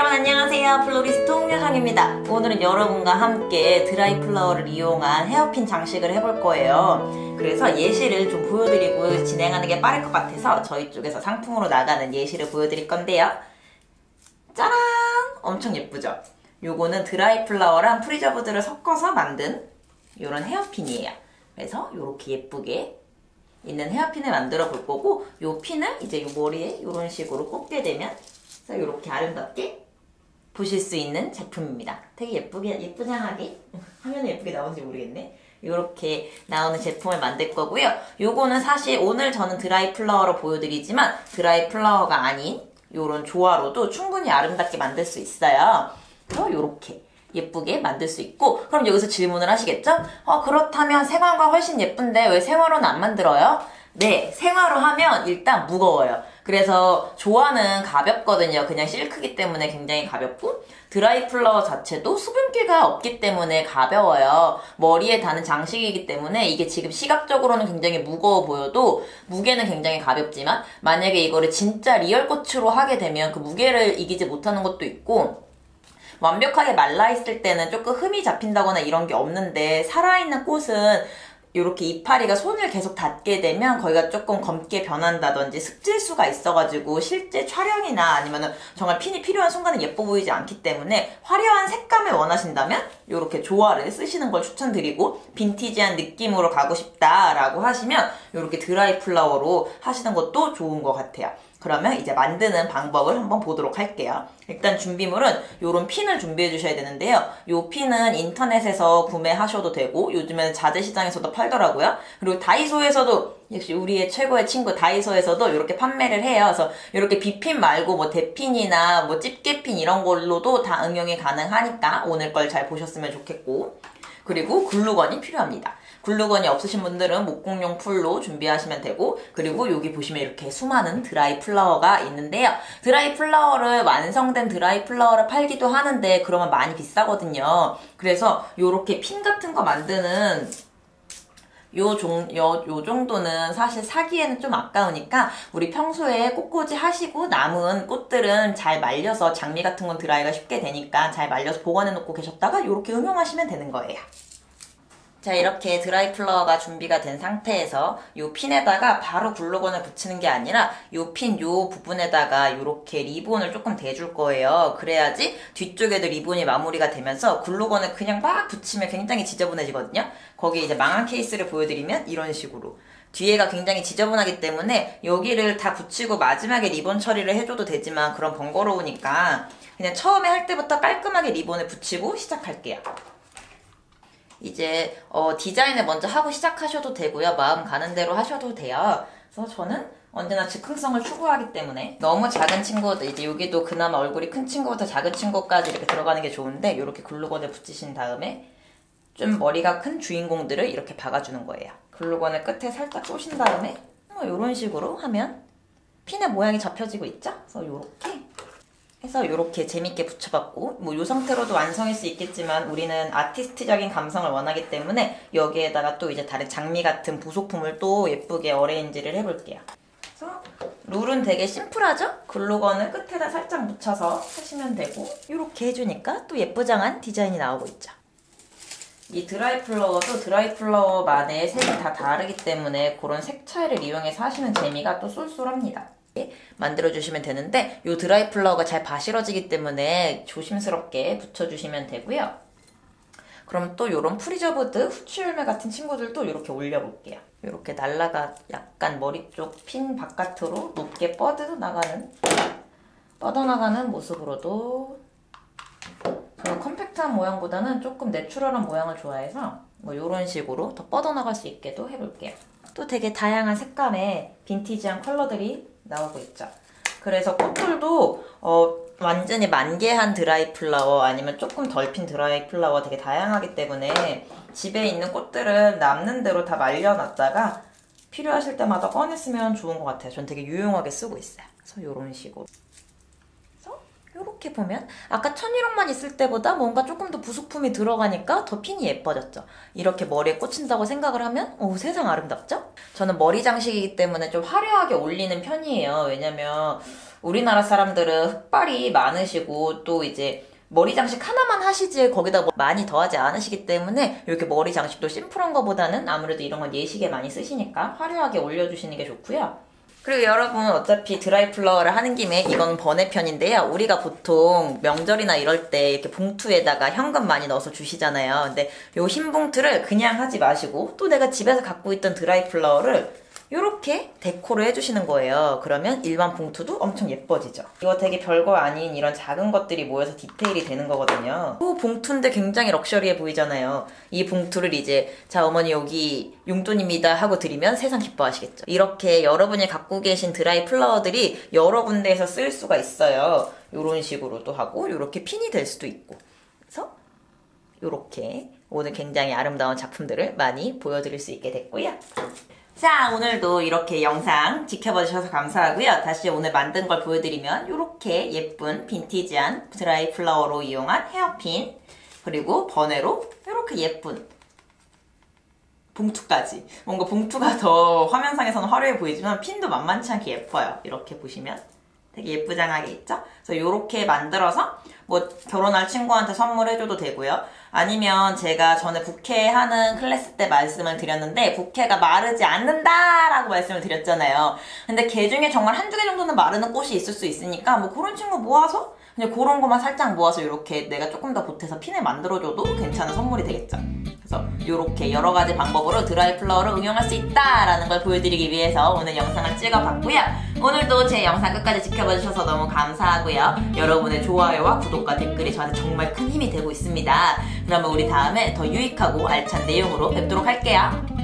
여러분 안녕하세요. 플로리스트 홍유정입니다. 오늘은 여러분과 함께 드라이 플라워를 이용한 헤어핀 장식을 해볼 거예요. 그래서 예시를 좀 보여드리고 진행하는 게 빠를 것 같아서 저희 쪽에서 상품으로 나가는 예시를 보여드릴 건데요. 짜란! 엄청 예쁘죠? 요거는 드라이 플라워랑 프리저브드를 섞어서 만든 이런 헤어핀이에요. 그래서 이렇게 예쁘게 있는 헤어핀을 만들어 볼 거고 요 핀을 이제 요 머리에 이런 식으로 꽂게 되면 이렇게 아름답게 보실 수 있는 제품입니다. 되게 예쁘게 예쁘장하게 화면에 예쁘게 나오는지 모르겠네. 이렇게 나오는 제품을 만들 거고요. 요거는 사실 오늘 저는 드라이 플라워로 보여드리지만 드라이 플라워가 아닌 이런 조화로도 충분히 아름답게 만들 수 있어요. 그래서 이렇게 예쁘게 만들 수 있고 그럼 여기서 질문을 하시겠죠? 어, 그렇다면 생화가 훨씬 예쁜데 왜 생화로는 안 만들어요? 네, 생화로 하면 일단 무거워요. 그래서 조화는 가볍거든요. 그냥 실크기 때문에 굉장히 가볍고 드라이 플라워 자체도 수분기가 없기 때문에 가벼워요. 머리에 다는 장식이기 때문에 이게 지금 시각적으로는 굉장히 무거워 보여도 무게는 굉장히 가볍지만 만약에 이거를 진짜 리얼 꽃으로 하게 되면 그 무게를 이기지 못하는 것도 있고 완벽하게 말라있을 때는 조금 흠이 잡힌다거나 이런 게 없는데 살아있는 꽃은 이렇게 이파리가 손을 계속 닿게 되면 거기가 조금 검게 변한다든지 습질수가 있어가지고 실제 촬영이나 아니면 정말 핀이 필요한 순간에 예뻐 보이지 않기 때문에 화려한 색감을 원하신다면 이렇게 조화를 쓰시는 걸 추천드리고 빈티지한 느낌으로 가고 싶다라고 하시면 이렇게 드라이 플라워로 하시는 것도 좋은 것 같아요. 그러면 이제 만드는 방법을 한번 보도록 할게요. 일단 준비물은 이런 핀을 준비해 주셔야 되는데요. 이 핀은 인터넷에서 구매하셔도 되고 요즘에는 자재 시장에서도 팔더라고요. 그리고 다이소에서도 역시 우리의 최고의 친구 다이소에서도 이렇게 판매를 해요. 그래서 이렇게 비핀 말고 뭐 대핀이나 뭐 집게핀 이런 걸로도 다 응용이 가능하니까 오늘 걸 잘 보셨으면 좋겠고 그리고 글루건이 필요합니다. 글루건이 없으신 분들은 목공용 풀로 준비하시면 되고 그리고 여기 보시면 이렇게 수많은 드라이 플라워가 있는데요. 드라이 플라워를 완성된 드라이 플라워를 팔기도 하는데 그러면 많이 비싸거든요. 그래서 이렇게 핀 같은 거 만드는 요, 종, 요, 요 정도는 사실 사기에는 좀 아까우니까 우리 평소에 꽃꽂이 하시고 남은 꽃들은 잘 말려서 장미 같은 건 드라이가 쉽게 되니까 잘 말려서 보관해 놓고 계셨다가 이렇게 응용하시면 되는 거예요. 자 이렇게 드라이 플라워가 준비가 된 상태에서 이 핀에다가 바로 글루건을 붙이는 게 아니라 이핀요 부분에다가 이렇게 리본을 조금 대줄 거예요. 그래야지 뒤쪽에도 리본이 마무리가 되면서 글루건을 그냥 막 붙이면 굉장히 지저분해지거든요. 거기에 이제 망한 케이스를 보여드리면 이런 식으로 뒤에가 굉장히 지저분하기 때문에 여기를 다 붙이고 마지막에 리본 처리를 해줘도 되지만 그런 번거로우니까 그냥 처음에 할 때부터 깔끔하게 리본을 붙이고 시작할게요. 이제 어, 디자인을 먼저 하고 시작하셔도 되고요. 마음 가는 대로 하셔도 돼요. 그래서 저는 언제나 즉흥성을 추구하기 때문에 너무 작은 친구들 이제 여기도 그나마 얼굴이 큰 친구부터 작은 친구까지 이렇게 들어가는 게 좋은데 이렇게 글루건을 붙이신 다음에 좀 머리가 큰 주인공들을 이렇게 박아주는 거예요. 글루건을 끝에 살짝 쏘신 다음에 뭐 이런 식으로 하면 핀의 모양이 잡혀지고 있죠? 그래서 이렇게 해서 이렇게 재밌게 붙여봤고 뭐 이 상태로도 완성할 수 있겠지만 우리는 아티스트적인 감성을 원하기 때문에 여기에다가 또 이제 다른 장미 같은 부속품을 또 예쁘게 어레인지를 해볼게요. 그래서 룰은 되게 심플하죠? 글루건을 끝에다 살짝 묻혀서 하시면 되고 이렇게 해주니까 또 예쁘장한 디자인이 나오고 있죠. 이 드라이 플라워도 드라이 플라워만의 색이 다 다르기 때문에 그런 색 차이를 이용해서 하시는 재미가 또 쏠쏠합니다. 만들어주시면 되는데 이 드라이 플라워가 잘 바실어지기 때문에 조심스럽게 붙여주시면 되고요. 그럼 또 이런 프리저브드 후추열매 같은 친구들도 이렇게 올려볼게요. 이렇게 날라가 약간 머리 쪽 핀 바깥으로 높게 뻗어나가는 뻗어나가는 모습으로도 저는 컴팩트한 모양보다는 조금 내추럴한 모양을 좋아해서 뭐 이런 식으로 더 뻗어나갈 수 있게도 해볼게요. 또 되게 다양한 색감의 빈티지한 컬러들이 나오고 있죠. 그래서 꽃들도 어, 완전히 만개한 드라이 플라워 아니면 조금 덜 핀 드라이 플라워 되게 다양하기 때문에 집에 있는 꽃들은 남는 대로 다 말려놨다가 필요하실 때마다 꺼냈으면 좋은 것 같아요. 전 되게 유용하게 쓰고 있어요. 그래서 이런 식으로. 이렇게 보면 아까 천일홍만 있을 때보다 뭔가 조금 더 부속품이 들어가니까 더 핀이 예뻐졌죠. 이렇게 머리에 꽂힌다고 생각을 하면 오 세상 아름답죠? 저는 머리 장식이기 때문에 좀 화려하게 올리는 편이에요. 왜냐면 우리나라 사람들은 흑발이 많으시고 또 이제 머리 장식 하나만 하시지 거기다 뭐 많이 더하지 않으시기 때문에 이렇게 머리 장식도 심플한 거보다는 아무래도 이런 건 예식에 많이 쓰시니까 화려하게 올려주시는 게 좋고요. 그리고 여러분 어차피 드라이 플라워를 하는 김에 이건 번외편인데요. 우리가 보통 명절이나 이럴 때 이렇게 봉투에다가 현금 많이 넣어서 주시잖아요. 근데 요 흰 봉투를 그냥 하지 마시고 또 내가 집에서 갖고 있던 드라이 플라워를 이렇게 데코를 해주시는 거예요. 그러면 일반 봉투도 엄청 예뻐지죠. 이거 되게 별거 아닌 이런 작은 것들이 모여서 디테일이 되는 거거든요. 오, 봉투인데 굉장히 럭셔리해 보이잖아요. 이 봉투를 이제 자 어머니 여기 용돈입니다 하고 드리면 세상 기뻐하시겠죠. 이렇게 여러분이 갖고 계신 드라이 플라워들이 여러 군데에서 쓸 수가 있어요. 이런 식으로도 하고 이렇게 핀이 될 수도 있고. 그래서 이렇게 오늘 굉장히 아름다운 작품들을 많이 보여드릴 수 있게 됐고요. 자, 오늘도 이렇게 영상 지켜봐 주셔서 감사하고요. 다시 오늘 만든 걸 보여드리면 이렇게 예쁜 빈티지한 드라이 플라워로 이용한 헤어핀 그리고 번외로 이렇게 예쁜 봉투까지 뭔가 봉투가 더 화면상에서는 화려해 보이지만 핀도 만만치 않게 예뻐요. 이렇게 보시면 되게 예쁘장하게 있죠? 그래서 이렇게 만들어서 뭐 결혼할 친구한테 선물해줘도 되고요. 아니면 제가 전에 부케 하는 클래스 때 말씀을 드렸는데 부케가 마르지 않는다라고 말씀을 드렸잖아요. 근데 개 중에 정말 한두 개 정도는 마르는 꽃이 있을 수 있으니까 뭐 그런 친구 모아서 그냥 그런 것만 살짝 모아서 이렇게 내가 조금 더 보태서 핀을 만들어줘도 괜찮은 선물이 되겠죠. 그래서 이렇게 여러 가지 방법으로 드라이 플라워를 응용할 수 있다라는 걸 보여드리기 위해서 오늘 영상을 찍어봤고요. 오늘도 제 영상 끝까지 지켜봐 주셔서 너무 감사하고요. 여러분의 좋아요와 구독과 댓글이 저한테 정말 큰 힘이 되고 있습니다. 그러면 우리 다음에 더 유익하고 알찬 내용으로 뵙도록 할게요.